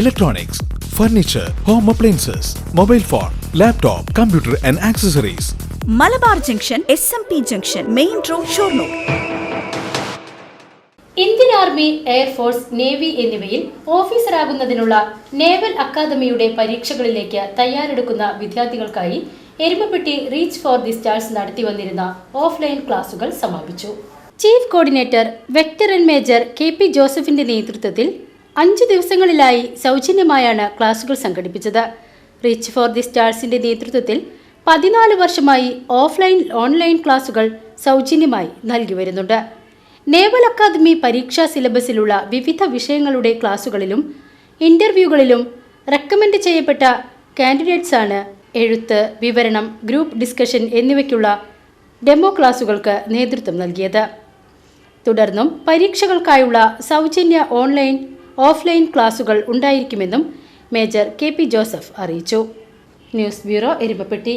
electronics, furniture home appliances mobile phone laptop computer and accessories Malabar junction S M P junction main road Shoranur. Indian army air force navy എന്നിവയിൽ ഓഫീസറാകുന്നതിനുള്ള naval അക്കാദമിയുടെ പരീക്ഷകളിലേക്ക് തയ്യാറെടുക്കുന്ന വിദ്യാർത്ഥികൾക്കായി Erumapetty reach for the stars നടത്തി വന്നിരുന്ന offline ക്ലാസുകൾ സമാപിച്ചു. Chief coordinator veteran major K P ജോസഫിന്റെ നേതൃത്വത്തിൽ അഞ്ച് ദിവസങ്ങളിലായി സൗജന്യമായാണ് ക്ലാസുകൾ സംഘടിപ്പിച്ചത്. റിച്ച് ഫോർ ദി സ്റ്റാർസിന്റെ നേതൃത്വത്തിൽ പതിനാല് വർഷമായി ഓഫ്ലൈൻ ഓൺലൈൻ ക്ലാസുകൾ സൗജന്യമായി നൽകി വരുന്നുണ്ട്. നേവൽ അക്കാദമി പരീക്ഷാ സിലബസിലുള്ള വിവിധ വിഷയങ്ങളുടെ ക്ലാസുകളിലും ഇന്റർവ്യൂകളിലും റെക്കമെൻഡ് ചെയ്യപ്പെട്ട കാൻഡിഡേറ്റ്സാണ് എഴുത്ത് വിവരണം ഗ്രൂപ്പ് ഡിസ്കഷൻ എന്നിവയ്ക്കുള്ള ഡെമോ ക്ലാസുകൾക്ക് നേതൃത്വം നൽകിയത്. തുടർന്നും പരീക്ഷകൾക്കായുള്ള സൗജന്യ ഓൺലൈൻ ഓഫ്ലൈൻ ക്ലാസുകൾ ഉണ്ടായിരിക്കുമെന്നും മേജർ കെ പി ജോസഫ് അറിയിച്ചു. News bureau Erumapetty.